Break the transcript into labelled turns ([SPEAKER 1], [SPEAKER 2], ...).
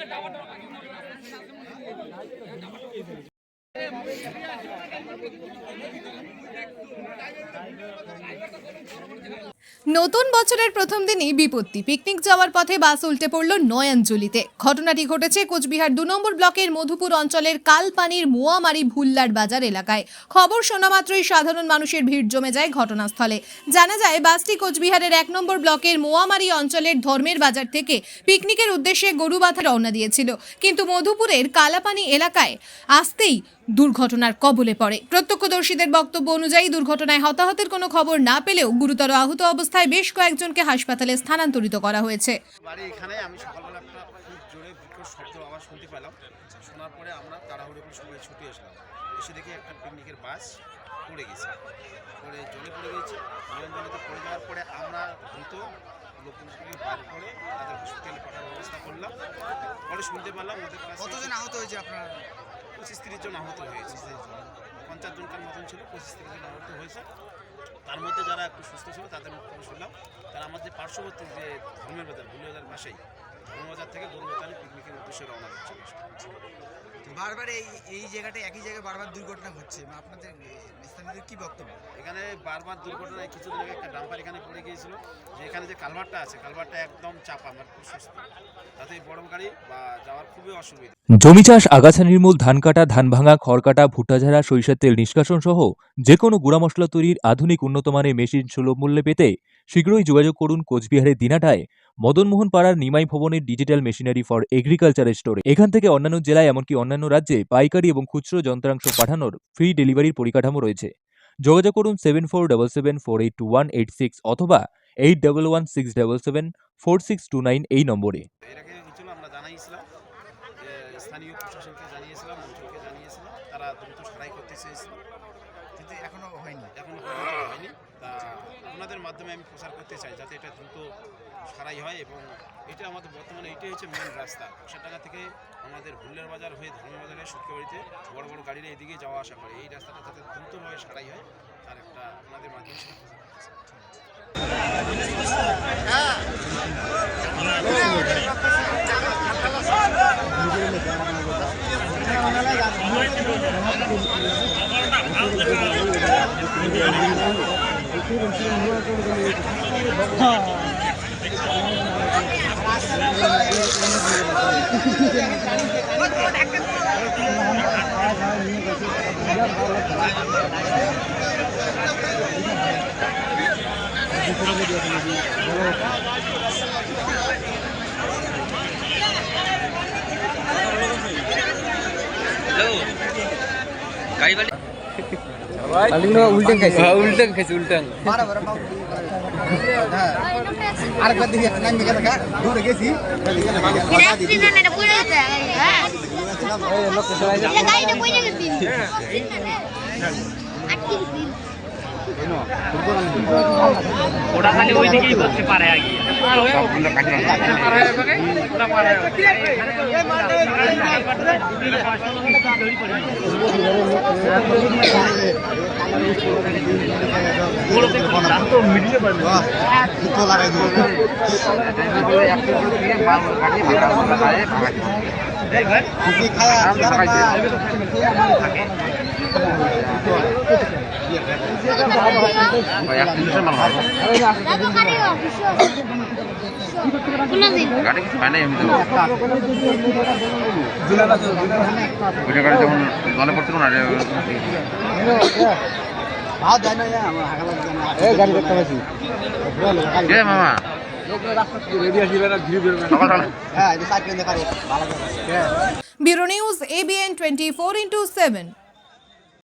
[SPEAKER 1] টাকা নতুন বছরের প্রথম দিনই বিপত্তি। পিকনিক যাওয়ার পথে বাস উল্টে পড়ল নয়াঞ্জলিতে। ঘটনাটি ঘটেছে কোচবিহার দু নম্বর ব্লকের মধুপুর অঞ্চলের কালপানির মোয়ামারি ভুল্লার বাজার এলাকায়। খবর শোনা মাত্রই সাধারণ মানুষের ভিড় জমে যায় ঘটনাস্থলে। জানা যায়, বাসটি কোচবিহারের এক নম্বর ব্লকের মোয়ামারি অঞ্চলের ধর্মের বাজার থেকে পিকনিকের উদ্দেশ্যে গরুবাথা রওনা দিয়েছিল। কিন্তু মধুপুরের কালাপানি এলাকায় আসতেই দুর্ঘটনার কবলে পড়ে। প্রত্যক্ষদর্শীদের বক্তব্য অনুযায়ী দুর্ঘটনায় হতাহতের কোনো খবর না পেলেও গুরুতর আহত অবস্থায় বেশ কয়েকজনকে হাসপাতালে স্থানান্তরিত করা হয়েছে।
[SPEAKER 2] বাড়ি এখানে আমি সকালবেলা একটা খুব জোরে বিকট শব্দ আওয়াজ শুনতে পেলাম। শোনার পরে আমরা তাড়াহুড়ো করে সবাই ছুটে আসলাম এসে দেখি একটা পিকনিকের বাস পড়ে গেছে। পড়ে জলে পড়ে গেছে। জলের পড়ে যাওয়ার পরে আমরা দ্রুত লোকজনকে বার করে তাদের হসপিটালে পাঠানোর ব্যবস্থা করলাম। পরে শুনতে পারলাম ওদের
[SPEAKER 3] কতজন আহত হয়েছে আপনার?
[SPEAKER 2] পঁচিশ তিরিশ জন আহত হয়েছে। পঞ্চাশ জনকার মতন ছিল পঁচিশ তিরিশ জন আহত হয়েছে। তার মধ্যে যারা একটু সুস্থ ছিল, তাদের খবর শুনলাম, তারা আমাদের পার্শ্ববর্তী যে ধর্মের বাজার ভুলিবাজার পাশেই, ধর্মবাজার থেকে গরুবাজারে পিকনিকের উদ্দেশ্যে রওনা হচ্ছে
[SPEAKER 3] বারবার এই এই জায়গাটা একই জায়গায় বারবার দুর্ঘটনা ঘটছে বা আপনাদের কি বক্তব্য?
[SPEAKER 2] এখানে বারবার দুর্ঘটনায় কিছুদিন আগে একটা ডাম্পার এখানে পড়ে গিয়েছিল যে এখানে যে কালভারটা আছে কালভারটা একদম চাপা আমার খুব সুস্থ তাতে বড় গাড়ি বা যাওয়ার খুবই অসুবিধা।
[SPEAKER 4] জমি চাষ আগাছা নির্মূল ধান কাটা ধান ভাঙা খড় কাটা ভুট্টা ঝাড়া সরিষার তেল নিষ্কাশন সহ যে কোনো গুঁড়া মশলা তৈরির আধুনিক উন্নত মানের মেশিন সুলভ মূল্যে পেতে শীঘ্রই যোগাযোগ করুন কোচবিহারের দিনাটায়। মদনমোহন পাড়ার নিমাই ভবনের ডিজিটাল মেশিনারি ফর এগ্রিকালচার স্টোরে। এখান থেকে অন্যান্য জেলায় এমনকি অন্যান্য রাজ্যে পাইকারি এবং খুচরো যন্ত্রাংশ পাঠানোর ফ্রি ডেলিভারির পরিকাঠামো রয়েছে। যোগাযোগ করুন seven four double seven four eight two one eight six অথবা eight double one six double seven four six two nine এই নম্বরে।
[SPEAKER 2] স্থানীয় প্রশাসনকে জানিয়েছিলাম অঞ্চলকে জানিয়েছিলাম, তারা দ্রুত সারাই করতে চেয়েছিল।
[SPEAKER 3] কিন্তু এখনও হয়নি।
[SPEAKER 2] এখনও হয়নি তা আপনাদের মাধ্যমে আমি প্রচার করতে চাই যাতে এটা দ্রুত সারাই হয় এবং এটা আমাদের বর্তমানে এটাই হচ্ছে মেন রাস্তা। টাকা থেকে আমাদের ভুল্লের বাজার হয়ে ধর্মবাজারে শুক্রবাড়িতে বড় বড় গাড়িরা এদিকে যাওয়া আসা করে। এই রাস্তাটা যাতে দ্রুতভাবে সারাই হয় তার একটা আপনাদের মাধ্যমে সেটা প্রচার করতে চাই।
[SPEAKER 3] আরেকবার দেখি একটা নাম লিখে রাখা দূরে গেছি
[SPEAKER 5] হ্যাঁ গাড়িটা গেছে আটকে গেছি
[SPEAKER 6] ওটা খালি ওই দিকেই করতে পারে আগে।
[SPEAKER 7] জলে
[SPEAKER 3] না
[SPEAKER 7] মামা
[SPEAKER 3] হ্যাঁ
[SPEAKER 1] bureau news ABN twenty four into seven